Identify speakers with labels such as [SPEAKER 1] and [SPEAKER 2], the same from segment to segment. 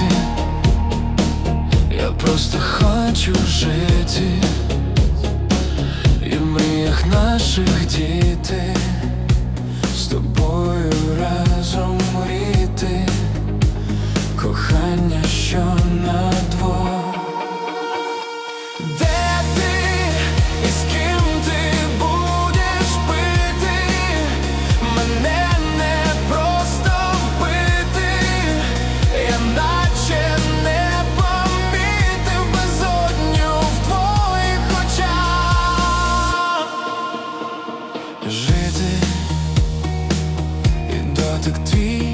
[SPEAKER 1] світі, я просто хочу жить и в мріях наших детей с тобой. wat ik.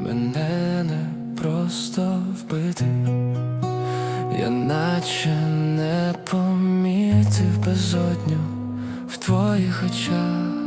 [SPEAKER 1] Мене не просто вбити, я наче не помітив безодню в твоїх очах.